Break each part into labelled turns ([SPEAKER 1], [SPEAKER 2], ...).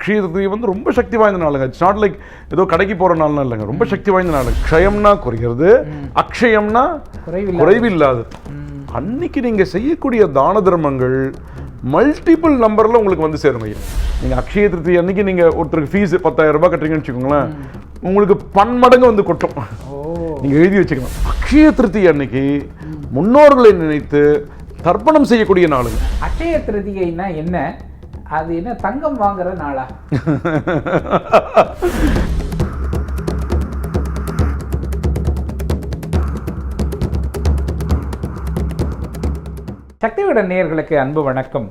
[SPEAKER 1] அக்ஷய திருதி வந்து ரொம்ப சக்தி வாய்ந்த நாளுங்க. இட்ஸ் நாட் லைக் ஏதோ கடைக்கு போற நாள்லாம் இல்லைங்க. ரொம்ப சக்தி வாய்ந்த நாள். க்ஷயம்னா குறைகிறது அக்ஷயம்னா
[SPEAKER 2] குறைவில்லை
[SPEAKER 1] குறைவில்லாது. அன்னைக்கு நீங்க செய்யக்கூடிய தான தர்மங்கள் மல்டிபிள் நம்பர்ல உங்களுக்கு வந்து சேரும் ஐயா. நீங்க அக்ஷய திருதி அன்னைக்கு நீங்க ஒருத்தருக்கு ஃபீஸ் பத்தாயிரம் ரூபாய் கட்டுறீங்கன்னு வச்சுக்கோங்களேன் உங்களுக்கு பன்மடங்கு வந்து கொட்டும். நீங்க எழுதி வச்சுக்கணும். அக்ஷய திருதி அன்னைக்கு முன்னோர்களை நினைத்து தர்ப்பணம் செய்யக்கூடிய நாளுங்க.
[SPEAKER 2] அட்சய திருதிகைன்னா என்ன? அது என்ன தங்கம் வாங்குற நாளா? சக்திவிட நேர்களுக்கு அன்பு வணக்கம்.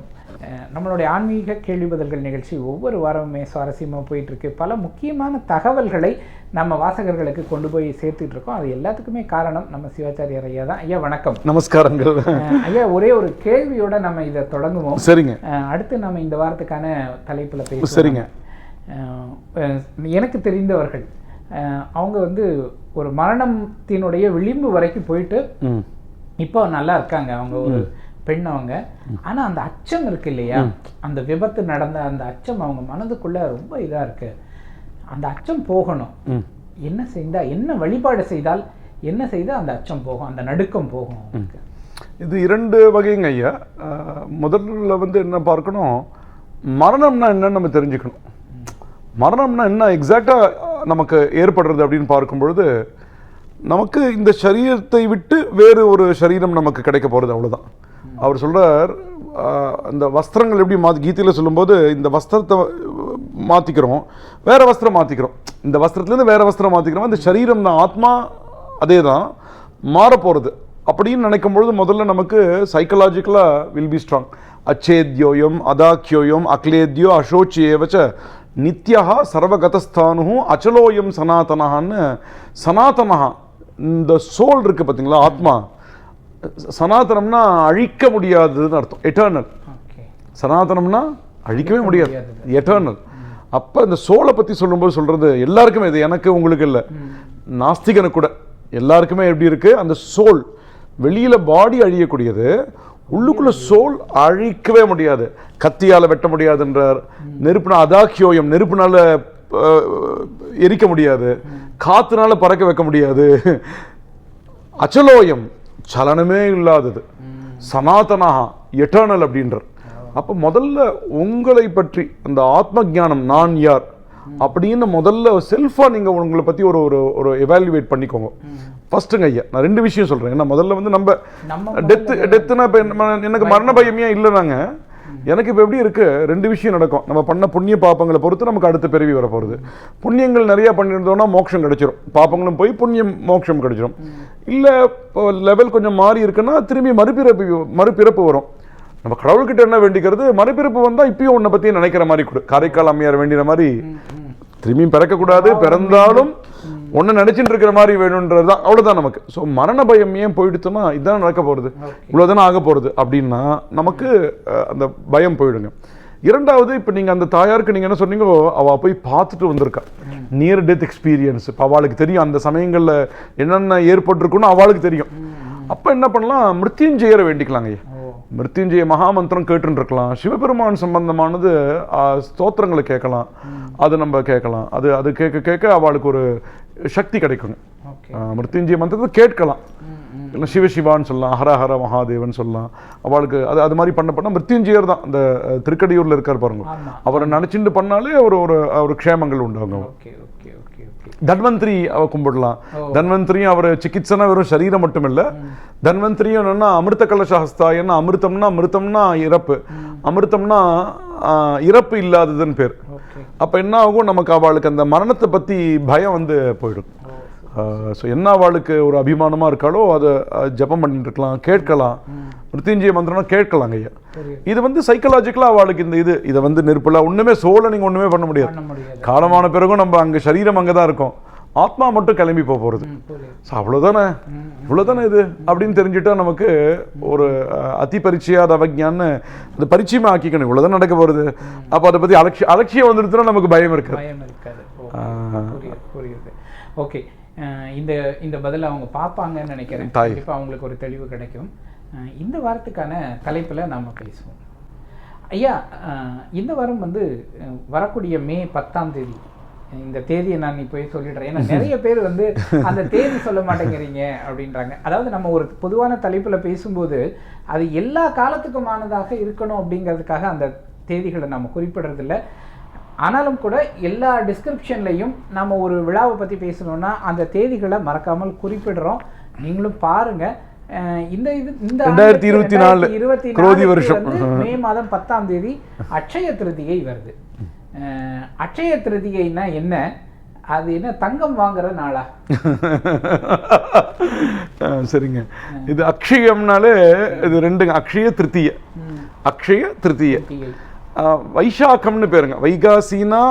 [SPEAKER 2] நம்மளுடைய ஆன்மீக கேள்வி பதில்கள் நிகழ்ச்சி ஒவ்வொரு வாரமுமே சுவாரஸ்யமாக போயிட்டு இருக்கு பல முக்கியமான தகவல்களை நம்ம வாசகர்களுக்கு கொண்டு போய் சேர்த்துட்டு இருக்கோம். அது எல்லாத்துக்குமே காரணம் நம்ம சிவாச்சாரியர் ஐயா தான். ஐயா வணக்கம்.
[SPEAKER 1] நமஸ்காரங்கள்.
[SPEAKER 2] ஐயா ஒரே ஒரு கேள்வியோட நம்ம இதை தொடங்குவோம்.
[SPEAKER 1] சரிங்க.
[SPEAKER 2] அடுத்து நம்ம இந்த வாரத்துக்கான தலைப்புல பேசுவோம்.
[SPEAKER 1] சரிங்க.
[SPEAKER 2] எனக்கு தெரிந்தவர்கள் அவங்க வந்து ஒரு மரணத்தினுடைய விளிம்பு வரைக்கும் போயிட்டு இப்போ நல்லா இருக்காங்க. அவங்க ஒரு பெண் அவங்க. ஆனா அந்த அச்சம் இருக்கு இல்லையா? அந்த விபத்து நடந்த அந்த அச்சம் அவங்க மனதுக்குள்ள ரொம்ப இதா இருக்கு. அந்த அச்சம் போகணும். என்ன செய்தா என்ன வழிபாடு செய்தால் என்ன செய்தால் அந்த அச்சம் போகும் அந்த நடுக்கம் போகும்?
[SPEAKER 1] இது இரண்டு வகைங்க ஐயா. முதல்ல வந்து என்ன பார்க்கணும் மரணம்னா என்னன்னு நம்ம தெரிஞ்சுக்கணும். மரணம்னா என்ன எக்ஸாக்டாக நமக்கு ஏற்படுறது அப்படின்னு பார்க்கும் பொழுது நமக்கு இந்த சரீரத்தை விட்டு வேறு ஒரு சரீரம் நமக்கு கிடைக்க போகிறது அவ்வளவுதான். அவர் சொல்கிறார் அந்த வஸ்திரங்கள் எப்படி மாற்றி கீதையில் சொல்லும்போது இந்த வஸ்திரத்தை மாற்றிக்கிறோம் வேறு வஸ்திரம் மாற்றிக்கிறோம் இந்த வஸ்திரத்துலேருந்து வேறு வஸ்திரம் மாற்றிக்கிறோம் இந்த சரீரம் தான் ஆத்மா அதே தான் மாறப்போகிறது அப்படின்னு நினைக்கும் பொழுது முதல்ல நமக்கு சைக்கலாஜிக்கலாக வில் பி ஸ்ட்ராங் அச்சேத்யோயம் அதாக்கியோயம் அக்லேத்யோ அசோச்சியேவச்ச நித்யா சர்வகதஸ்தானு அச்சலோயம் சனாதனஹான்னு சனாதனஹா இந்த சோல் இருக்குது பார்த்தீங்களா ஆத்மா சனாதனம்னா அழிக்க முடியாததுன்னு அர்த்தம். எட்டர்னல் சனாதனம்னா அழிக்கவே முடியாது. எட்டர்னல் அப்போ இந்த சோலை பற்றி சொல்லும்போது சொல்கிறது எல்லாருக்குமே இது எனக்கு உங்களுக்கு இல்லை. நாஸ்திகனுக்கு கூட. எல்லாருக்குமே எப்படி இருக்கு? அந்த சோல். வெளியில பாடி அழியக்கூடியது உள்ளுக்குள்ள சோல் அழிக்கவே முடியாது. கத்தியால வெட்ட முடியாதுன்றார். நெருப்புனா அதாக்கியோயம் நெருப்புனால எரிக்க முடியாது. காத்துனால பறக்க வைக்க முடியாது. அச்சலோயம். சலனமே இல்லாதது. சனாதனஹா எட்டர்னல் அப்படின்றார். அப்போ முதல்ல உங்களை பற்றி அந்த ஆத்ம ஞானம் நான் யார்? அப்படின்னு முதல்ல செல்ஃபா நீங்க உங்களை பத்தி ஒரு ஒரு ஒரு எவாலுவேட் பண்ணிக்கோங்க. ஃபர்ஸ்ட்டுங்க ஐயா நான் ரெண்டு விஷயம் சொல்றேன். ஏன்னா முதல்ல வந்து நம்ம
[SPEAKER 2] நம்ம
[SPEAKER 1] டெத்து டெத்துனா இப்போ எனக்கு மரண பயமே இல்லைனாங்க? எனக்கு இப்போ எப்படி இருக்கு? ரெண்டு விஷயம் நடக்கும். நம்ம பண்ண புண்ணிய பாப்பங்களை பொறுத்து நமக்கு அடுத்த பிறவி வர போகிறது புண்ணியங்கள் நிறைய பண்ணியிருந்தோம்னா மோட்சம் கிடைச்சிரும். பாப்பங்களும் போய் புண்ணியம் மோட்சம் கிடைச்சிரும். இல்லை இப்போ லெவல் கொஞ்சம் மாறி இருக்குன்னா திரும்பி மறுபிறப்பு மறுபிறப்பு வரும். நம்ம கடவுள்கிட்ட என்ன வேண்டிக்கிறது? மறுபிறப்பு வந்தா இப்பயும் உன்னை பத்தி நினைக்கிற மாதிரி கொடு. காரைக்கால் அம்மையார் வேண்டின மாதிரி திரும்பியும் பிறக்கக்கூடாது. பிறந்தாலும் ஒன்று நினைச்சிட்டு இருக்கிற மாதிரி வேணுன்றது தான் அவ்வளோதான் நமக்கு. ஸோ மரண பயம் ஏன் போயிடுச்சுன்னா இதுதான் நடக்க போகிறது இவ்வளோதானே ஆக போகிறது அப்படின்னா நமக்கு அந்த பயம் போயிடுங்க. இரண்டாவது இப்போ நீங்கள் அந்த தாயாருக்கு நீங்கள் என்ன சொன்னீங்கோ அவள் போய் பார்த்துட்டு வந்திருக்கா. நியர் டெத் எக்ஸ்பீரியன்ஸ் இப்போ அவளுக்கு தெரியும் அந்த சமயங்களில் என்னென்ன ஏற்பட்டிருக்குன்னு அவளுக்கு தெரியும். அப்போ என்ன பண்ணலாம் மிருத்யுஞ்செயரை வேண்டிக்கலாங்க ஐயா. மிருத்யுஞ்சய மகாமந்திரம் கேட்டுன்னு இருக்கலாம் சிவபெருமான் சம்பந்தமானது ஸ்தோத்திரங்களை கேட்கலாம். அது நம்ம கேட்கலாம். அது அது கேட்க கேட்க அவளுக்கு ஒரு சக்தி கிடைக்கும். மிருத்யுஞ்சய மந்திரத்தை கேட்கலாம். இல்லை சிவசிவான்னு சொல்லலாம் ஹர ஹர மகாதேவன் சொல்லலாம். அவளுக்கு அது அது மாதிரி பண்ண பண்ண மிருத்யுஞ்சயர் தான். அஹ், திருக்கடியூர்ல இருக்கார் பாருங்க. அவரை நினைச்சிட்டு பண்ணாலே ஒரு ஒரு ஒரு க்ஷேமங்கள் உண்டாகும். தன்வந்திரி அவ கும்பிடலாம். தன்வந்திரியும் அவர் சிகிச்சைனா வெறும் சரீரம் மட்டும் இல்ல தன்வந்திரியும் என்னன்னா அமிர்த கலசஹஸ்தாயன்னா அமிர்தம்னா அமிர்தம்னா இறப்பு. அமிர்தம்னா இறப்பு இல்லாததுன்னு பேர். அப்ப என்ன ஆகும்? நமக்கு அவளுக்கு அந்த மரணத்தை பத்தி பயம் வந்து போயிடும். ஸோ என்ன அவளுக்கு ஒரு அபிமானமா இருக்காளோ அதை ஜெபம் பண்ணிட்டு இருக்கலாம் கேட்கலாம். மிருத்யுஞ்சய மந்திரம்னா கேட்கலாங்க ஐயா. இது வந்து சைக்கலாஜிக்கலாக அவளுக்கு இந்த இது இதை வந்து நெருப்பில். ஒண்ணுமே சோலை நீங்க ஒண்ணுமே பண்ண முடியாது. காலமான பிறகும் நம்ம அங்க சரீரம் அங்கே தான் இருக்கும். ஆத்மா மட்டும் கிளம்பி போக போகிறது ஸோ அவ்வளோதானே இவ்வளோதானே இது? அப்படின்னு தெரிஞ்சுட்டா நமக்கு ஒரு அதி பரிச்சயாத அவஜான்னு அது பரிச்சயமா ஆக்கிக்கணும். இவ்வளோதான் நடக்க போகிறது அப்போ அதை பற்றி அலட்சிய அலட்சியம் வந்துடுச்சுன்னா நமக்கு பயம் இருக்காது.
[SPEAKER 2] பயம். புரியுது ஓகே. இந்த இந்த பதில் அவங்க பார்ப்பாங்கன்னு நினைக்கிறேன்.
[SPEAKER 1] தாய்.
[SPEAKER 2] கண்டிப்பா அவங்களுக்கு ஒரு தெளிவு கிடைக்கும். இந்த வாரத்துக்கான தலைப்புல நாம பேசுவோம். ஐயா இந்த வாரம் வந்து வரக்கூடிய மே பத்தாம் தேதி. இந்த தேதியை நான் இப்போ சொல்லிடுறேன். ஏன்னா நிறைய பேர் வந்து அந்த தேதி சொல்ல மாட்டேங்கிறீங்க அப்படின்றாங்க. அதாவது நம்ம ஒரு பொதுவான தலைப்பில் பேசும்போது அது எல்லா காலத்துக்குமானதாக இருக்கணும் அப்படிங்கிறதுக்காக அந்த தேதிகளை நம்ம குறிப்பிடுறதில்ல. ஆனாலும் கூட எல்லா டிஸ்கிரிப்ஷன்லையும் நம்ம ஒரு விழாவை பற்றி பேசணும்னா அந்த தேதிகளை மறக்காமல் குறிப்பிடுறோம். நீங்களும் பாருங்க. அஹ் இந்த இது இந்த
[SPEAKER 1] ரெண்டாயிரத்தி இருபத்தி நாலு,
[SPEAKER 2] இருபத்தி
[SPEAKER 1] வருஷம்.
[SPEAKER 2] மே மாதம் பத்தாம் தேதி அட்சய திருதியை வருது. அட்சய திருதியைனா என்ன? அது என்ன தங்கம் வாங்குற நாளா?
[SPEAKER 1] சரிங்க. இது அக்ஷயம்னாலே இது ரெண்டுங்க அக்ஷய திருத்திய. அக்ஷய திருத்திய. வைசாக்கம்னு பேருங்க. வைகாசினா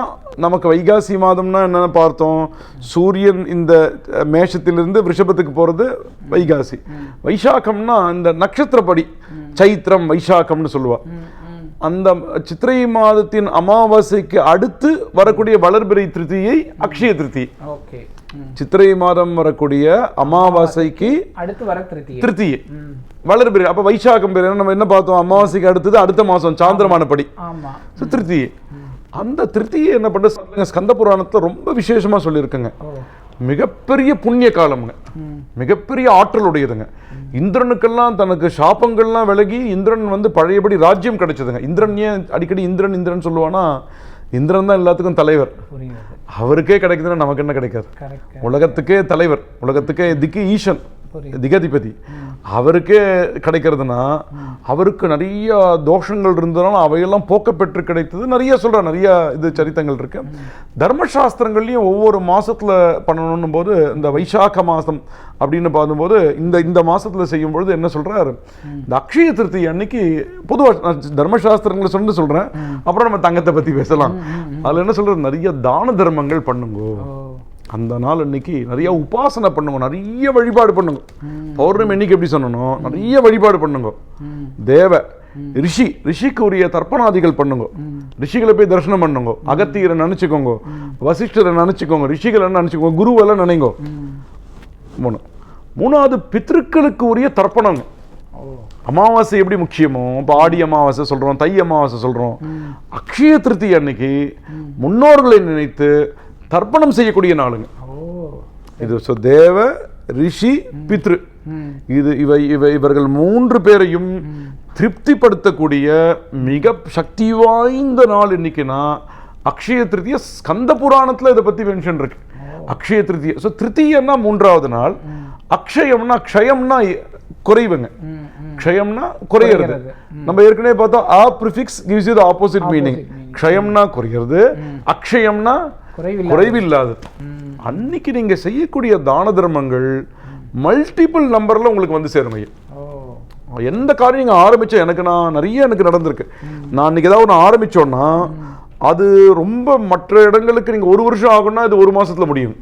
[SPEAKER 1] நமக்கு வைகாசி மாதம்னா என்னென்னு பார்த்தோம்? சூரியன் இந்த மேஷத்திலிருந்து ரிஷபத்துக்கு போகிறது வைகாசி. வைசாக்கம்னா இந்த நட்சத்திரப்படி சைத்திரம் வைசாக்கம்னு
[SPEAKER 2] சொல்லுவாள்
[SPEAKER 1] அந்த சித்திரை மாதத்தின் அமாவாசைக்கு அடுத்து வரக்கூடிய வளர்பிறை திருத்தியை அக்ஷய திருத்தி
[SPEAKER 2] ஓகே.
[SPEAKER 1] சித்திரை மாதம் வரக்கூடிய அமாவாசைக்கு
[SPEAKER 2] அடுத்து வர
[SPEAKER 1] திருத்தியை
[SPEAKER 2] ம்.
[SPEAKER 1] வளர்பிறை. அப்ப வைசாகம் பேர். நம்ம என்ன பார்த்தோம்? அமாவாசைக்கு அடுத்தது அடுத்த மாசம் சாந்திரமானபடி திருத்தியை அந்த திருத்தியை என்ன பண்ண ஸ்கந்த புராணத்துல ரொம்ப விசேஷமா சொல்லியிருக்குங்க. மிகப்பெரிய புண்ணிய காலம்ங்க. மிகப்பெரிய ஆற்றல் உடையதுங்க இந்திரனுக்கெல்லாம் தனக்கு சாபங்கள்லாம் விலகி இந்திரன் வந்து பழையபடி ராஜ்யம் கிடைச்சதுங்க. இந்திரன் ஏன் அடிக்கடி இந்திரன் இந்திரன் சொல்லுவானா இந்திரன் தான் எல்லாத்துக்கும் தலைவர். அவருக்கே கிடைக்குதுன்னா நமக்கு என்ன கிடைக்காது? உலகத்துக்கே தலைவர். உலகத்துக்கே திக்கு ஈசன்.
[SPEAKER 2] புரியுது
[SPEAKER 1] திகதிபதி. அவருக்கே கிடைக்கிறதுனா அவருக்கு நிறைய தோஷங்கள் இருந்ததுனால அவையெல்லாம் போக்க பெற்று கிடைத்தது. நிறைய சொல்ற நிறைய இது சரித்தங்கள் இருக்கு. தர்மசாஸ்திரங்கள்லயும் ஒவ்வொரு மாசத்துல பண்ணணும் போது இந்த வைசாக்க மாசம் அப்படின்னு பார்க்கும்போது இந்த இந்த மாசத்துல செய்யும் பொழுது என்ன சொல்றாரு? இந்த அக்ஷய திருத்தி அன்னைக்கு பொதுவாக தர்மசாஸ்திரங்களை சொல்லி சொல்றேன். அப்புறம் நம்ம தங்கத்தை பத்தி பேசலாம். அதுல என்ன சொல்றாரு? நிறைய தான தர்மங்கள் பண்ணுங்க. அந்த நாள் அன்னைக்கு நிறைய உபாசனை பண்ணுங்க நிறைய வழிபாடு பண்ணுங்க. பௌர்ணமி அன்னைக்கு எப்படி சொன்னனோ நிறைய வழிபாடு பண்ணுங்க. தேவ ரிஷி ரிஷிக்கு உரிய தர்ப்பணாதிகள் பண்ணுங்க. ரிஷிகளை போய் தரிசனம் பண்ணுங்க. அகத்தியரை நினைச்சுக்கோங்க. வசிஷ்டரை நினைச்சுக்கோங்க. ரிஷிகளை நினைச்சுக்கோங்க. குருவெல்லாம் நினைங்கோ. மூணு. மூணாவது பித்ருக்களுக்கு உரிய தர்ப்பணங்க
[SPEAKER 2] ஓ.
[SPEAKER 1] அமாவாசை எப்படி முக்கியமோ இப்போ ஆடி அமாவாசை சொல்றோம் தை அமாவாசை சொல்றோம். அக்ஷய திருத்தி அன்னைக்கு முன்னோர்களை நினைத்து தர்ப்பணம் செய்யக்கூடிய நாளுங்க. இது so தேவ ரிஷி பித்ரு. இது இவை இவை இவர்கள் மூன்று பேரையும் திருப்திப்படுத்தக்கூடிய மிக சக்தி வாய்ந்த நாள் இன்னைக்குன்னா அக்ஷய திருத்திய ஸ்கந்த புராணத்துல இதை பத்தி மென்ஷன் இருக்கு. அக்ஷய திருத்திய ஸோ திருத்தியன்னா மூன்றாவது நாள். அக்ஷயம்னா க்ஷயம்னா குறைவுங்க. க்ஷயம்னா குறையிறது. நம்ம ஏற்கனவே பார்த்தோம் ஆ prefix gives you the opposite meaning. க்ஷயம்னா குறையிறது. அக்ஷயம்னா
[SPEAKER 2] குறைவில்லை
[SPEAKER 1] குறைவில்லாதது
[SPEAKER 2] ம்.
[SPEAKER 1] அன்னைக்கு நீங்க செய்யக்கூடிய தான தர்மங்கள் மல்டிபிள் நம்பர்ல உங்களுக்கு வந்து சேரும் எந்த காரியம் நீங்க ஆரம்பிச்ச எனக்கு நான் நிறைய எனக்கு நடந்திருக்கு. நான் இன்னைக்கு ஏதாவது ஒன்று ஆரம்பிச்சோன்னா அது ரொம்ப மற்ற இடங்களுக்கு நீங்க ஒரு வருஷம் ஆகும்னா இது ஒரு மாசத்துல முடியும்.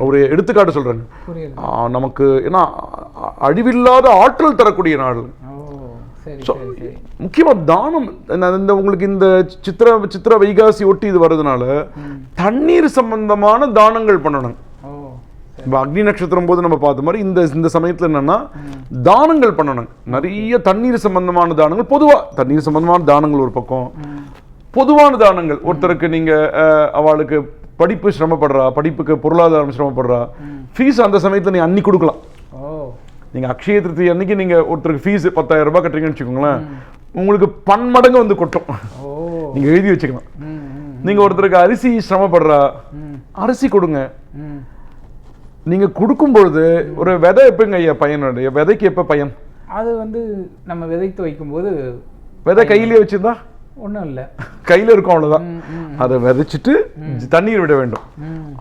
[SPEAKER 1] ஒரு எடுத்துக்காட்டு ஆ, நமக்கு ஏன்னா அழிவில்லாத ஆற்றல் தரக்கூடிய நாள்.
[SPEAKER 2] ஓ சரி சரி சரி.
[SPEAKER 1] முக்கியமா தானம் இந்த உங்களுக்கு இந்த சித்திர சித்திர வைகாசி ஒட்டி இது வர்றதுனால தண்ணீர் சம்பந்தமான தானங்கள் பண்ணணும். இப்போ அக்னி நட்சத்திரம் போது நம்ம பார்த்த மாதிரி இந்த இந்த சமயத்துல என்னன்னா தானங்கள் பண்ணணும். நிறைய தண்ணீர் சம்பந்தமான தானங்கள் பொதுவா தண்ணீர் சம்பந்தமான தானங்கள் ஒரு பக்கம். பொதுவான தானங்கள் ஒருத்தருக்கு நீங்க அஹ், அவளுக்கு படிப்பு சிரமப்படுறா படிப்புக்கு பொருளாதாரம் சிரமப்படுறா ஃபீஸ் அந்த சமயத்துல நீங்க அன்னி கொடுக்கலாம்.
[SPEAKER 2] ஓ
[SPEAKER 1] நீங்க அக்ஷய திருத்தி அன்னைக்கு நீங்க ஒருத்தருக்கு ஃபீஸ் பத்தாயிரம் ரூபாய் கட்டுறீங்கன்னு வச்சுக்கோங்களேன் உங்களுக்கு பன்மடங்கு வந்து கொட்டும்.
[SPEAKER 2] ஓ.
[SPEAKER 1] நீங்க எழுதி வச்சுக்கலாம்
[SPEAKER 2] ம் ம்
[SPEAKER 1] நீங்க ஒருத்தருக்கு அரிசி சிரமப்படுறா அரிசி கொடுங்க.
[SPEAKER 2] ம்.
[SPEAKER 1] நீங்க கொடுக்கும் பொழுது ஒரு விதை எப்பங்க ஐயா பயனுடைய விதைக்கு எப்ப பயன்?
[SPEAKER 2] அது வந்து நம்ம விதைத்து வைக்கும்போது
[SPEAKER 1] விதை கையிலே வச்சிருந்தா?
[SPEAKER 2] ஒன்றும் இல்லை.
[SPEAKER 1] கையில இருக்கும்
[SPEAKER 2] ம்
[SPEAKER 1] அதை விதைச்சிட்டு தண்ணீர் விட வேண்டும்.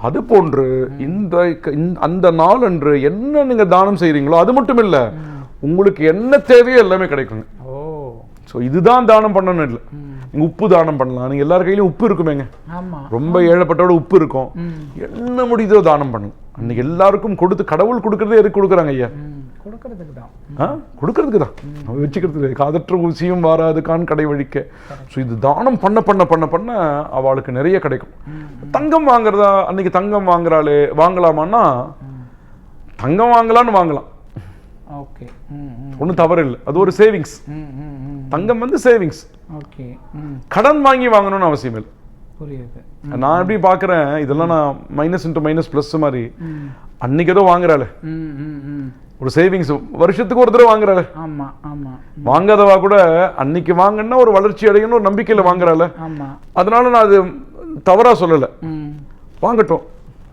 [SPEAKER 1] அது போன்று இந்த அந்த நாள் அன்று என்ன நீங்க தானம் செய்றீங்களோ அது மட்டும் இல்ல உங்களுக்கு என்ன தேவையோ எல்லாமே கிடைக்குங்க.
[SPEAKER 2] ஓ.
[SPEAKER 1] ஸோ இதுதான் தானம் பண்ணணும் இல்லை. உப்பு தானம் பண்ணலாம். நீங்க எல்லார் கையிலயும் உப்பு இருக்குமேங்க. ரொம்ப ஏழைப்பட்டோட உப்பு இருக்கும். என்ன முடியுதோ தானம் பண்ணலாம் அன்னைக்கு எல்லாருக்கும் கொடுத்து கடவுள் கொடுக்கறதே எதுக்கு கொடுக்குறாங்க ஐயா?
[SPEAKER 2] கொடுக்கறதுக்கு
[SPEAKER 1] கொடுக்கறதுக்கு தான் வச்சுக்கிறதுக்கு காதற்ற ஊசியும் வாராது கான் கடை வழிக்க. ஸோ இது தானம் பண்ண பண்ண பண்ண பண்ண அவளுக்கு நிறைய கிடைக்கும். தங்கம் வாங்குறதா அன்னைக்கு தங்கம் வாங்குறாளே வாங்கலாமான்னா தங்கம் வாங்கலாம்னு வாங்கலாம்.
[SPEAKER 2] ஓகே.
[SPEAKER 1] ஒன்றும் தவறு இல்லை அது ஒரு சேவிங்ஸ் தங்கம் வந்து சேவிங்ஸ்
[SPEAKER 2] ஓகே.
[SPEAKER 1] கடன் வாங்கி வாங்கணும்னு அவசியம் இல்லை.
[SPEAKER 2] புரியுது.
[SPEAKER 1] நான் எப்படி பார்க்குறேன் இதெல்லாம் நான் மைனஸ் இன்ட்டு மைனஸ் ப்ளஸ் மாதிரி. அன்னைக்கு ஏதோ வாங்குறாள். ஒரு சேவிங்ஸ் வருஷத்துக்கு ஒரு தடவை வாங்குறாள்.
[SPEAKER 2] ஆமா ஆமா.
[SPEAKER 1] வாங்காதவா கூட அன்னைக்கு வாங்கன்னா ஒரு வளர்ச்சி அடையணும் ஒரு நம்பிக்கையில வாங்குறாள்.
[SPEAKER 2] ஆமா.
[SPEAKER 1] அதனால நான் அது தவறா சொல்லலை. வாங்கட்டும்.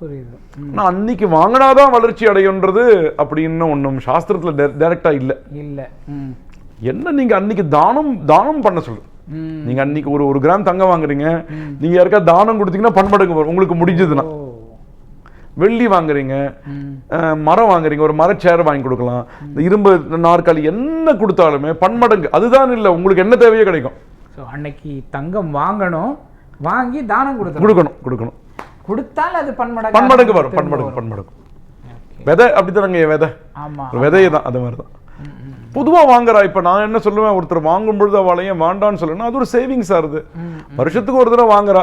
[SPEAKER 2] புரியுது.
[SPEAKER 1] நான் அன்னைக்கு வாங்கினாதான் வளர்ச்சி அடையுன்றது அப்படின்னு ஒன்றும் சாஸ்திரத்துல டைரக்டா இல்லை.
[SPEAKER 2] இல்ல.
[SPEAKER 1] என்ன நீங்க அன்னைக்கு தானம் தானம் பண்ண சொல்லு. நீங்க அன்னைக்கு ஒரு ஒரு கிராம் தங்கம் வாங்குறீங்க. நீங்க யாருக்கா தானம் கொடுத்தீங்கன்னா வரும். உங்களுக்கு முடிஞ்சதுன்னா. வெள்ளி வாங்குறீங்க மரம் வாங்குறீங்க ஒரு மரச்சேர் வாங்கி கொடுக்கலாம். இந்த இரும்பு நாற்காலி என்ன கொடுத்தாலுமே பன்மடங்கு அதுதான் இல்லை உங்களுக்கு என்ன தேவையோ கிடைக்கும்.
[SPEAKER 2] ஸோ அன்னைக்கு தங்கம் வாங்கணும் வாங்கி தானம் கொடுத்தணும்
[SPEAKER 1] கொடுக்கணும் கொடுக்கணும்.
[SPEAKER 2] கொடுத்தால் அது பன்மடங்கு
[SPEAKER 1] பன்மடங்கு வரும். பன்மடங்கு. பன்மடங்கு விதை அப்படித்தானங்க விதை.
[SPEAKER 2] ஆமா
[SPEAKER 1] ஒரு விதையை தான் அது மாதிரி தான். பொதுவாக வாங்குறா இப்போ நான் என்ன சொல்லுவேன் ஒருத்தர் வாங்கும் பொழுது அவளை ஏன் வேண்டான்னு சொல்லணும் அது ஒரு சேவிங்ஸ் ஆகுது வருஷத்துக்கு ஒரு தடவை வாங்குறா.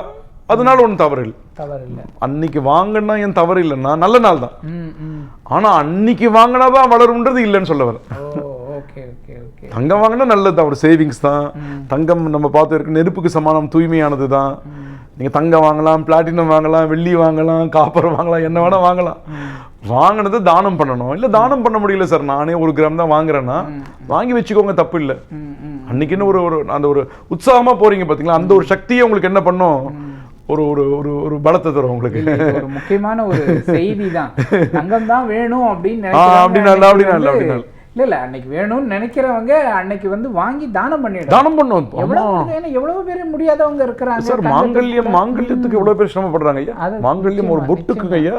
[SPEAKER 1] அதனால ஒன்றும் தவறு இல்லை
[SPEAKER 2] தவறு இல்லை
[SPEAKER 1] அன்னைக்கு வாங்கினா ஏன் தவறு இல்லைன்னா நல்ல நாள் தான். ஆனா அன்னைக்கு வாங்கினா தான் வளரும்ன்றது இல்லைன்னு சொல்ல வரேன். தங்கம் வாங்கினா நல்லது தான் ஒரு சேவிங்ஸ் தான். தங்கம் நம்ம பார்த்து இருக்கு நெருப்புக்கு சமானம் தூய்மையானது தான். நீங்க தங்கம் வாங்கலாம் பிளாட்டினம் வாங்கலாம் வெள்ளி வாங்கலாம் காப்பர் வாங்கலாம் என்ன வேணா வாங்கலாம். வாங்கினது தானம் பண்ணணும். இல்ல தானம் பண்ண முடியல சார் நானே ஒரு கிராம் தான் வாங்குறேன்னா வாங்கி வச்சுக்கோங்க தப்பு இல்லை. அன்னைக்குன்னு ஒரு ஒரு அந்த ஒரு உற்சாகமா போறீங்க பாத்தீங்களா? அந்த ஒரு சக்தியை உங்களுக்கு என்ன பண்ணும்? ஒரு ஒரு ஒரு ஒரு பலத்தை தரும் உங்களுக்கு.
[SPEAKER 2] ஒரு முக்கியமான ஒரு செய்தி தான் தங்கம் தான் வேணும் அப்படின்னு
[SPEAKER 1] அப்படின்னா இல்ல, அப்படின்னா இல்ல,
[SPEAKER 2] வந்து-
[SPEAKER 1] அப்படின்னா இல்ல.
[SPEAKER 2] இல்ல இல்ல அன்னைக்கு வேணும்னு நினைக்கிறவங்க அன்னைக்கு வந்து வாங்கி தானம் பண்ணிடும்
[SPEAKER 1] தானம் பண்ணும்
[SPEAKER 2] எவ்வளவு பேர் ஏன்னா எவ்வளவு பேர் முடியாதவங்க இருக்கிறாங்க
[SPEAKER 1] சார் மாங்கல்யம் மாங்கல்யத்துக்கு எவ்வளவு பேர் சிரமப்படுறாங்க ஐயா? மாங்கல்யம் ஒரு பொட்டுக்குங்க ஐயா.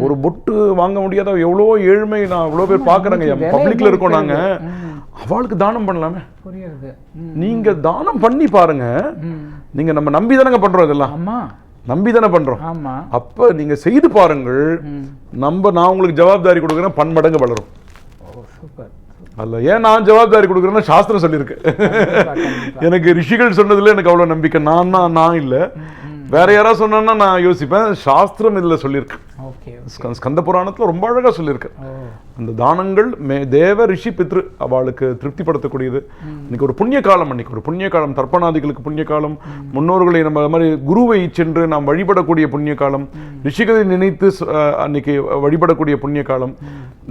[SPEAKER 1] ஒரு பொட்டு வாங்க முடியாத எவ்வளோ ஏழ்மை நான் எவ்வளோ பேர் பாக்குறேங்க ஐயா. பப்ளிக்ல இருக்கோம் நாங்க. அவளுக்கு தானம் பண்ணலாமே.
[SPEAKER 2] புரியுது.
[SPEAKER 1] நீங்க தானம் பண்ணி பாருங்க. நீங்க நம்ம நம்பி தானங்க பண்றோம் இதெல்லாம்.
[SPEAKER 2] ஆமா.
[SPEAKER 1] நம்பி தானே பண்றோம்.
[SPEAKER 2] ஆமா.
[SPEAKER 1] அப்ப நீங்க செய்து பாருங்கள். நம்ம நான் உங்களுக்கு ஜவாப்தாரி கொடுக்குறேன் பன்மடங்கு வளரும்.
[SPEAKER 2] சூப்பர்
[SPEAKER 1] அல்ல ஏன் நான் ஜவாப்தாரி கொடுக்குறேன்னா சாஸ்திரம் சொல்லியிருக்கு. எனக்கு ரிஷிகள் சொன்னதுல எனக்கு அவ்வளவு நம்பிக்கை. நான் தான் நான் இல்ல. வேற யாராவது சொன்னா நான் யோசிப்பேன். சாஸ்திரம் இதுல சொல்லியிருக்கு.
[SPEAKER 2] ஓகே
[SPEAKER 1] ஸ்க- ஸ்கந்த புராணத்துல ரொம்ப அழகா சொல்லியிருக்கு. அந்த தானங்கள் மே தேவ ரிஷி பித்ரு அவளுக்கு திருப்திப்படுத்தக்கூடியது. இன்னைக்கு ஒரு புண்ணிய காலம் அன்னைக்கு ஒரு புண்ணிய காலம் தர்ப்பணாதிகளுக்கு புண்ணிய காலம் முன்னோர்களை நம்ம மாதிரி குருவை சென்று நாம் வழிபடக்கூடிய புண்ணிய காலம் ரிஷிகளை நினைத்து அன்னைக்கு வழிபடக்கூடிய புண்ணிய காலம்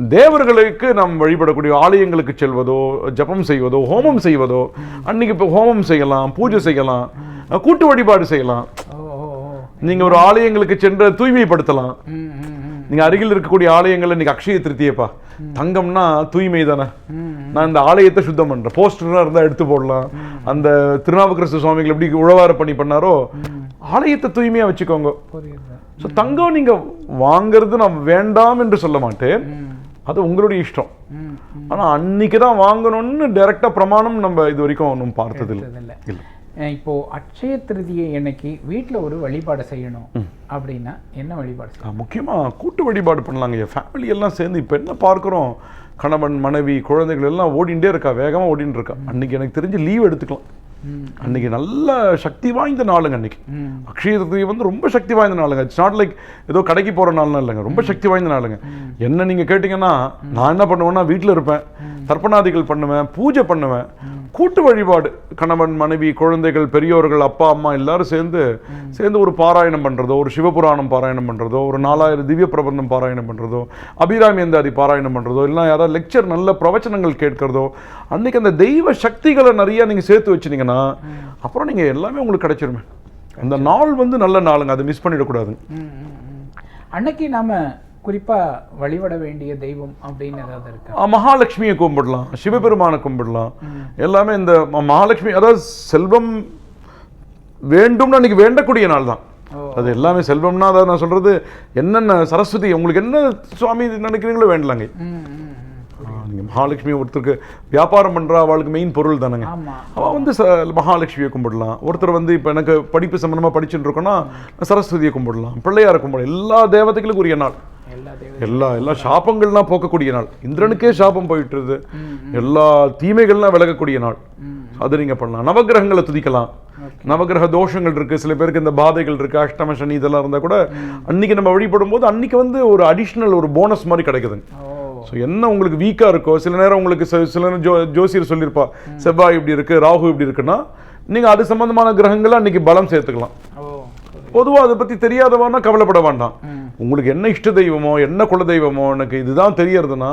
[SPEAKER 1] தேவர்களுக்கு நாம் வழிபடக்கூடிய ஆலயங்களுக்கு செல்வதோ ஜபம் செய்வதோ ஹோமம் செய்வதோ அன்னைக்கு இப்போ ஹோமம் செய்யலாம் பூஜை செய்யலாம் கூட்டு வழிபாடு செய்யலாம். நீங்க ஒரு ஆலயங்களுக்கு சென்று தூய்மைப்படுத்தலாம். நீங்க அருகில் இருக்கக்கூடிய ஆலயங்கள்ல இன்னைக்கு அக்ஷய திருத்தியப்பா. தங்கம்னா தூய்மை தானே. நான் இந்த ஆலயத்தை சுத்தம் பண்றேன். போஸ்டர்னா இருந்தா எடுத்து போடலாம். அந்த திருநாவுக்கரசு சுவாமிகள் எப்படி உழவார பண்ணி பண்ணாரோ ஆலயத்தை தூய்மையா வச்சுக்கோங்க. ஸோ தங்கம் நீங்க வாங்குறது நான் வேண்டாம் என்று சொல்ல மாட்டேன். அது உங்களுடைய இஷ்டம். ஆனா அன்னைக்கு தான் வாங்கணும்னு டைரக்டா பிரமாணம் நம்ம இது வரைக்கும் ஒன்றும் பார்த்தது இல்லை.
[SPEAKER 2] இல்லை
[SPEAKER 1] இல்ல.
[SPEAKER 2] அஹ் இப்போ அட்சய திருதியை அன்னைக்கு வீட்ல ஒரு வழிபாடு செய்யணும் அப்படின்னா என்ன வழிபாடு செய்யணும்?
[SPEAKER 1] ஆ, முக்கியமா கூட்டு வழிபாடு பண்ணலாங்க. என் ஃபேமிலி எல்லாம் சேர்ந்து இப்போ என்ன பார்க்குறோம்? கணவன் மனைவி குழந்தைகள் எல்லாம் ஓடிண்டே இருக்கா? வேகமா ஓடின்னு இருக்கா அன்னைக்கு எனக்கு தெரிஞ்சு லீவ் எடுத்துக்கலாம். அன்னைக்கு நல்ல சக்தி வாய்ந்த நாளுங்க அன்னைக்கு. அக்ஷய திருதி வந்து ரொம்ப சக்தி வாய்ந்த நாளுங்க. இட்ஸ் நாட் லைக் ஏதோ கடைக்கு போற நாள்லாம் இல்லைங்க. ரொம்ப சக்தி வாய்ந்த நாளுங்க. என்ன நீங்க கேட்டீங்கன்னா நான் என்ன பண்ணுவேன்னா வீட்டில் இருப்பேன். தர்ப்பணாதிகள் பண்ணுவேன் பூஜை பண்ணுவேன். கூட்டு வழிபாடு. கணவன் மனைவி குழந்தைகள் பெரியோர்கள் அப்பா அம்மா எல்லாரும் சேர்ந்து சேர்ந்து ஒரு பாராயணம் பண்றதோ ஒரு சிவபுராணம் பாராயணம் பண்றதோ ஒரு நாலாயிரம் திவ்ய பிரபந்தம் பாராயணம் பண்றதோ அபிராமியந்தாதி பாராயணம் பண்றதோ இல்லைன்னா யாராவது லெக்சர் நல்ல பிரவச்சனங்கள் கேட்கறதோ அன்னைக்கு அந்த தெய்வ சக்திகளை நிறைய நீங்க சேர்த்து வச்சிட்டீங்கன்னா அப்புறம் நீங்க எல்லாமே உங்களுக்கு கிடைச்சிருமே. அந்த நாள் வந்து நல்ல நாளுங்க. அதை மிஸ் பண்ணிடக்கூடாதுங்க.
[SPEAKER 2] அன்னைக்கு நாம குறிப்பா வழிபட வேண்டிய தெய்வம் அப்படின்னு ஏதாவது இருக்கா?
[SPEAKER 1] மகாலட்சுமியை கும்பிடலாம் சிவபெருமானை கும்பிடலாம். எல்லாமே இந்த மகாலட்சுமி அதாவது செல்வம் வேண்டும்னு அன்னைக்கு வேண்டக்கூடிய நாள் தான். அது எல்லாமே செல்வம்னா அதாவது நான் சொல்றது என்னென்ன சரஸ்வதி உங்களுக்கு என்ன சுவாமி நினைக்கிறீங்களோ வேண்டலாங்க.
[SPEAKER 2] ம், ம், ம்.
[SPEAKER 1] ஆ, நீங்க மகாலட்சுமி ஒருத்தருக்கு வியாபாரம் பண்றா அவளுக்கு மெயின் பொருள் தானேங்க.
[SPEAKER 2] ஆமா.
[SPEAKER 1] அவ வந்து ச மகாலட்சுமியை கும்பிடலாம். ஒருத்தர் வந்து இப்போ எனக்கு படிப்பு சம்பந்தமா படிச்சுட்டு இருக்கோன்னா சரஸ்வதியை கும்பிடலாம் பிள்ளையாரை கும்பிடலாம். எல்லா தேவதைகளுக்கும் உரிய நாள்.
[SPEAKER 2] எல்லா
[SPEAKER 1] எல்லா சாபங்கள்லாம் போக்கக்கூடிய நாள். இந்திரனுக்கே சாபம் போயிட்டுருது. எல்லா தீமைகள்லாம் விலகக்கூடிய நாள். அது நீங்க பண்ணலாம். நவக்கிரகங்களை துதிக்கலாம். நவக்கிரக தோஷங்கள் இருக்கு. சில பேருக்கு இந்த பாதைகள் இருக்கு. அஷ்டம சனி இதெல்லாம் இருந்தா கூட அன்னைக்கு நம்ம வழிபடும் போது அன்னைக்கு வந்து ஒரு அடிஷ்னல் ஒரு போனஸ் மாதிரி கிடைக்குதுங்க ஸோ என்ன உங்களுக்கு வீக்காக இருக்கோ சில நேரம் உங்களுக்கு சில நேரம் ஜோ ஜோசியர் சொல்லியிருப்பா செவ்வாய் இப்படி இருக்கு ராகு இப்படி இருக்குன்னா நீங்கள் அது சம்பந்தமான கிரகங்களை அன்னைக்கு பலம் சேர்த்துக்கலாம். பொதுவாக அதை பற்றி தெரியாதவனா கவலைப்பட வேண்டாம். உங்களுக்கு என்ன இஷ்ட தெய்வமோ என்ன குல தெய்வமோ எனக்கு இதுதான் தெரியறதுன்னா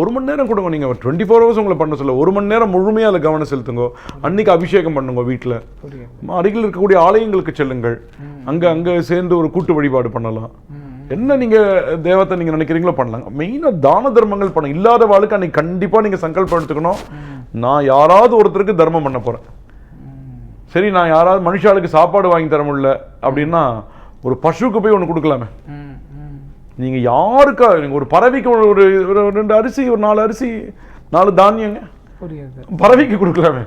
[SPEAKER 1] ஒரு மணி நேரம் கொடுங்க நீங்கள் டுவெண்ட்டி ஃபோர் ஹவர்ஸ் உங்களை பண்ண சொல்ல. ஒரு மணி நேரம் முழுமையாக அதில் கவனம் செலுத்துங்க. அன்னைக்கு அபிஷேகம் பண்ணுங்க வீட்டில் அருகில் இருக்கக்கூடிய ஆலயங்களுக்கு செல்லுங்கள். அங்கே அங்கே சேர்ந்து ஒரு கூட்டு வழிபாடு பண்ணலாம். என்ன நீங்க தேவத்தை நீங்க நினைக்கிறீங்களோ பண்ணலாம். மெயினாக தான தர்மங்கள் பண்ண இல்லாத வாழ்க்கை அன்னைக்கு கண்டிப்பா நீங்க சங்கல்பம் எடுத்துக்கணும். நான் யாராவது ஒருத்தருக்கு தர்மம் பண்ண போறேன். சரி நான் யாராவது மனுஷாளுக்கு சாப்பாடு வாங்கி தர முடியல. அப்படின்னா ஒரு பசுவுக்கு போய் ஒன்று கொடுக்கலாமே.
[SPEAKER 2] ம். ம்.
[SPEAKER 1] நீங்க யாருக்கா நீங்க ஒரு பறவைக்கு ஒரு ரெண்டு அரிசி ஒரு நாலு அரிசி நாலு தானியங்க. பறவைக்கு கொடுக்கலாமே.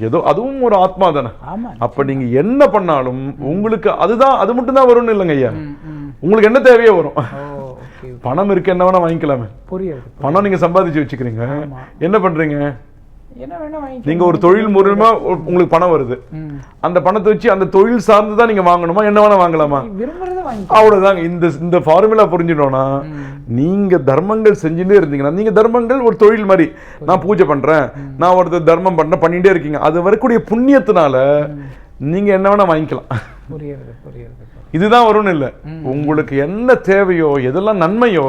[SPEAKER 1] ஏதோ அதுவும் ஒரு ஆத்மா தானே. அப்ப நீங்க என்ன பண்ணாலும் உங்களுக்கு அதுதான் அது மட்டும் தான் வரும்னு இல்லைங்க ஐயா. உங்களுக்கு என்ன தேவையோ வரும். பணம் இருக்கு என்ன வேணா வாங்கிக்கலாமே. பணம் நீங்க சம்பாதிச்சு வச்சுக்கிறீங்க. என்ன பண்றீங்க? நீங்க ஒரு தொழில் மூலமா உங்களுக்கு பணம் வருது. அந்த பணத்தை வச்சு அந்த தொழில் சார்ந்து தான் நீங்க வாங்கணுமா? என்ன வேணா வாங்கலாமா? அவ்வளவுதாங்க. இந்த இந்த ஃபார்முலா புரிஞ்சிட்டோம்னா நீங்க தர்மங்கள் செஞ்சுட்டே இருந்தீங்கன்னா நீங்க தர்மங்கள் ஒரு தொழில் மாதிரி. நான் பூஜை பண்றேன். நான் ஒருத்தர் தர்மம் பண்றேன் பண்ணிட்டே இருக்கீங்க. அது வரக்கூடிய புண்ணியத்தினால நீங்க என்ன வேணா வாங்கிக்கலாம்.
[SPEAKER 2] புரியுது புரியுது
[SPEAKER 1] இதுதான் வரும்னு இல்லை. உங்களுக்கு என்ன தேவையோ எதெல்லாம் நன்மையோ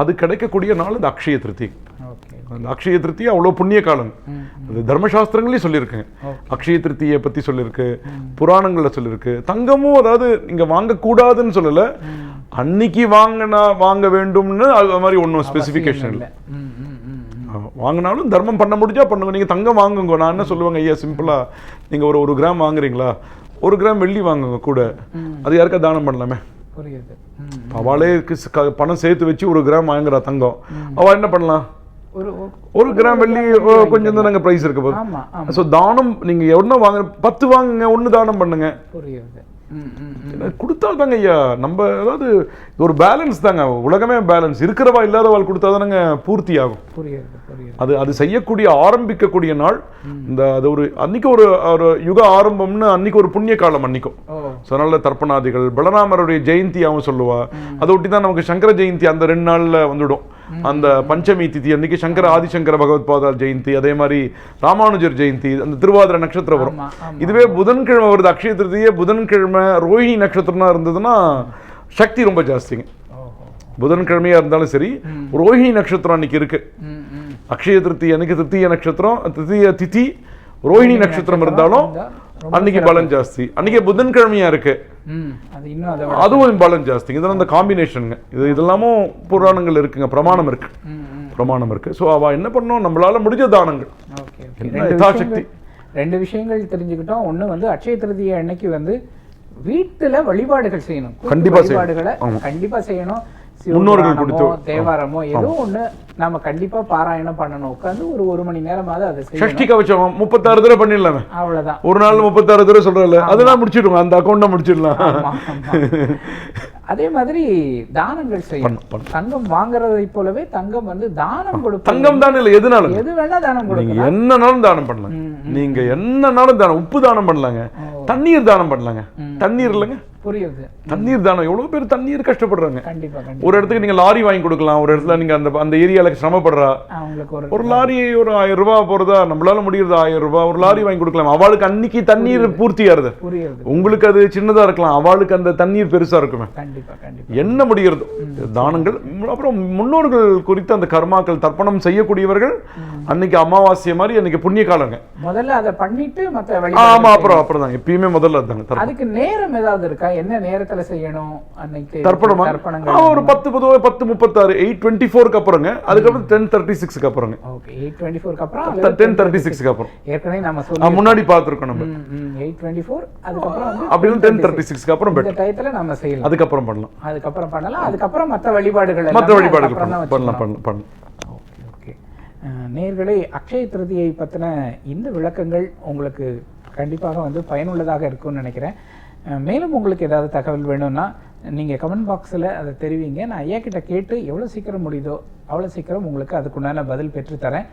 [SPEAKER 1] அது கிடைக்கக்கூடிய நாள் இந்த அக்ஷய திருத்தி
[SPEAKER 2] ஓகே.
[SPEAKER 1] அந்த அக்ஷய திருத்தி அவ்வளோ புண்ணிய காலம். அது தர்மசாஸ்திரங்களே சொல்லியிருக்கேன். அக்ஷய திருத்தியை பத்தி சொல்லியிருக்கு புராணங்கள்ல சொல்லியிருக்கு. தங்கமும் அதாவது நீங்க வாங்கக்கூடாதுன்னு சொல்லல. அன்னைக்கு வாங்கினா வாங்க வேண்டும்னு அது மாதிரி ஒன்றும் ஸ்பெசிஃபிகேஷன் இல்லை. வாங்கினாலும் தர்மம் பண்ண முடிஞ்சா பண்ணுங்க. நீங்க தங்கம் வாங்குங்க. நான் என்ன சொல்லுவாங்க ஐயா சிம்பிளா நீங்க ஒரு ஒரு கிராம் வாங்குறீங்களா? ஒரு கிராம் வெள்ளி வாங்குங்க கூட. அது யாருக்கா தானம் பண்ணலாமே?
[SPEAKER 2] புரியுது.
[SPEAKER 1] அவளே பணம் சேர்த்து வச்சு ஒரு கிராம் வாங்குறா தங்கம். அவ என்ன பண்ணலாம்?
[SPEAKER 2] ஒரு ஒரு-
[SPEAKER 1] கிராம் வெள்ளி கொஞ்சம் தான் நாங்கள் ப்ரைஸ் இருக்க
[SPEAKER 2] ஆமா
[SPEAKER 1] ஸோ தானம் நீங்க எவ்வளோ வாங்க பத்து வாங்குங்க ஒன்று தானம் பண்ணுங்க.
[SPEAKER 2] புரியுது.
[SPEAKER 1] கொடுத்தா தாங்க ஐயா? நம்ம அதாவது ஒரு பேலன்ஸ் தாங்க. உலகமே பேலன்ஸ் இருக்கிறவா இல்லாதவாள் கொடுத்தா தானங்க பூர்த்தி ஆகும் அது அது செய்யக்கூடிய ஆரம்பிக்கக்கூடிய நாள். இந்த அது ஒரு அன்னைக்கு ஒரு ஒரு யுக ஆரம்பம்னு அன்னைக்கு ஒரு புண்ணிய காலம் அன்னைக்கும். ஸோ அதனால தர்ப்பணாதிகள் பலராமருடைய ஜெயந்தியாவும் சொல்லுவா. அதை ஒட்டி தான் நமக்கு சங்கர ஜெயந்தி அந்த ரெண்டு நாள்ல வந்துடும். அந்த பஞ்சமி திதி அன்னைக்கு சங்கர ஆதிசங்கர பகவத் பாதால் ஜெயந்தி அதே மாதிரி ராமானுஜர் ஜெயந்தி அந்த திருவாதிரை நட்சத்திரம் வரும். இதுவே புதன்கிழமை வருது அக்ஷய திருதியே புதன்கிழமை ரோஹிணி நட்சத்திரம்னா இருந்ததுன்னா சக்தி ரொம்ப ஜாஸ்திங்க.
[SPEAKER 2] ஓஹோ.
[SPEAKER 1] புதன்கிழமையா இருந்தாலும் சரி ரோஹிணி நட்சத்திரம் அன்னைக்கு இருக்கு. அக்ஷய திருத்தி அன்னைக்கு திருத்திய நட்சத்திரம் திருத்திய திதி ரோஹிணி நட்சத்திரம் இருந்தாலும்
[SPEAKER 2] இருந்தா
[SPEAKER 1] அன்னைக்கு பலன் ஜாஸ்தி. அன்னைக்கு புதன்கிழமையா இருக்கு. அதுவும் பலன் ஜாஸ்தி. இதெல்லாம் இந்த காம்பினேஷனுங்க இது இதெல்லாமும் புராணங்கள் இருக்குங்க. பிரமாணம் இருக்கு. பிரமாணம் இருக்கு. ஸோ அவ என்ன பண்ணோம்? நம்மளால முடிஞ்ச தானங்கள். யதாசக்தி.
[SPEAKER 2] விஷயங்கள் ரெண்டு விஷயங்கள் தெரிஞ்சுக்கிட்டோம். ஒண்ணு வந்து அட்சய திருதியை அன்னைக்கு வந்து வீட்டுல வழிபாடுகள் செய்யணும்.
[SPEAKER 1] கண்டிப்பா.
[SPEAKER 2] வழிபாடுகளை
[SPEAKER 1] ஆமா.
[SPEAKER 2] கண்டிப்பா செய்யணும்.
[SPEAKER 1] முன்னோர்கள் கொடுத்து-
[SPEAKER 2] தேவாரமோ ஏதோ ஒண்ணு நாம கண்டிப்பா பாராயணம் பண்ணணும். உட்காந்து ஒரு ஒரு மணி நேரமாவது அதை
[SPEAKER 1] ஷஷ்டி கவச்சம் முப்பத்தாறு தடவை பண்ணிடலாமே.
[SPEAKER 2] அவ்வளவுதான்.
[SPEAKER 1] ஒரு நாள் முப்பத்தாறு தடவை சொல்றல அதெல்லாம் முடிச்சிடுவோம் அந்த அக்கௌண்ட்டை முடிச்சிடலாம்.
[SPEAKER 2] அதே மாதிரி தானங்கள் செய்யணும். தங்கம் வாங்குறதை போலவே தங்கம் வந்து தானம் கொடுப்பது.
[SPEAKER 1] தங்கம் தானே இல்லை எதுனாலும்
[SPEAKER 2] எது வேணா தானம்
[SPEAKER 1] நீங்க
[SPEAKER 2] கொடுக்கலாம்.
[SPEAKER 1] என்னனாலும் தானம் பண்ணலாம். நீங்க என்னனாலும் தானம் உப்பு தானம் பண்ணலாங்க. தண்ணீர் தானம் பண்ணலாங்க. தண்ணீர் இல்லைங்க?
[SPEAKER 2] புரியுது.
[SPEAKER 1] தண்ணீர் தானம். எவ்வளவு பேர் தண்ணீர் கஷ்டப்படுறாங்க.
[SPEAKER 2] கண்டிப்பா கண்டிப்பா.
[SPEAKER 1] ஒரு இடத்துக்கு நீங்க லாரி வாங்கி கொடுக்கலாம். ஒரு இடத்துல நீங்க அந்த அந்த ஏரியால சிரமப்படுறா.
[SPEAKER 2] அவங்களுக்கு ஒரு
[SPEAKER 1] ஒரு லாரி ஒரு ஆயிரம் ரூபாய் போறதா? நம்மளால முடியுறது ஆயிரம் ரூபாய்? ஒரு லாரி வாங்கி கொடுக்கலாம். அவளுக்கு அன்னைக்கு தண்ணீர் பூர்த்தி ஆறுது
[SPEAKER 2] புரியுது.
[SPEAKER 1] உங்களுக்கு அது சின்னதா இருக்கலாம். அவளுக்கு அந்த தண்ணீர் பெருசா இருக்குமே. என்ன முடிகிறதோ தானங்கள். அப்புறம் முன்னோர்கள் குறித்து அந்த கர்மாக்கள் தர்ப்பணம் செய்யக்கூடியவர்கள் அன்னைக்கு அமாவாசை மாதிரி அன்னைக்கு புண்ணிய காலங்க.
[SPEAKER 2] முதல்ல அதை பண்ணிட்டு மத்த வழி
[SPEAKER 1] ஆமா அப்புறம் அப்புறம் தான் எப்பயுமே முதல்ல
[SPEAKER 2] அதுக்கு நேரம் ஏதாவது இருக்கா? என்ன நேரத்துல செய்யணும் அன்னைக்கு
[SPEAKER 1] தர்ப்பணமா? ஒரு பத்து பொதுவாக பத்து முப்பத்தாறு எயிட் டுவெண்ட்டி ஃபோருக்கு அப்புறங்க. அதுக்கப்புறம் டென் தேர்ட்டி சிக்ஸ்க்கு அப்புறங்க.
[SPEAKER 2] ஓகே எயிட் டுவெண்ட்டி ஃபோருக்கு அப்புறம்
[SPEAKER 1] டென் தேர்ட்டி சிக்ஸ்க்கு அப்புறம்.
[SPEAKER 2] ஏற்கனவே நம்ம
[SPEAKER 1] முன்னாடி பார்த்துருக்கோம் நம்ம.
[SPEAKER 2] எயிட் டுவெண்ட்டி ஃபோர் அதுக்கப்புறம்
[SPEAKER 1] அப்படின்னு டென் தேர்ட்டி சிக்ஸ்க்கு அப்புறம்
[SPEAKER 2] இந்த
[SPEAKER 1] பெட்டர்
[SPEAKER 2] டயத்துல நம்ம செய்யலாம்.
[SPEAKER 1] அதுக்கப்புறம் பண்ணலாம்.
[SPEAKER 2] அதுக்கப்புறம் பண்ணலாம். அதுக்கப்புறம் மத்த வழிபாடுகள்
[SPEAKER 1] மற்ற வழிபாடுகள் பண்ணலாம். பண்ணலாம் பண்ணலாம்
[SPEAKER 2] ஓகே ஓகே. அஹ், நேயர்களே அக்ஷய திருதியை பற்றின இந்த விளக்கங்கள் உங்களுக்கு கண்டிப்பாக வந்து பயனுள்ளதாக இருக்கும்னு நினைக்கிறேன். மேலும் உங்களுக்கு ஏதாவது தகவல் வேணும்னா நீங்கள் கமெண்ட் பாக்ஸில் அதை தெரிவிங்க. நான் ஐயா கிட்ட கேட்டு எவ்வளோ சீக்கிரம் முடியுதோ அவ்வளோ சீக்கிரம் உங்களுக்கு அதுக்குண்டான பதில் பெற்றுத்தரேன்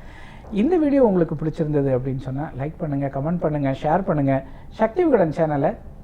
[SPEAKER 2] இந்த வீடியோ உங்களுக்கு பிடிச்சிருந்தது அப்படின்னு சொன்னால் லைக் பண்ணுங்கள் கமெண்ட் பண்ணுங்கள் ஷேர் பண்ணுங்கள் சக்தி விகடன் சேனலை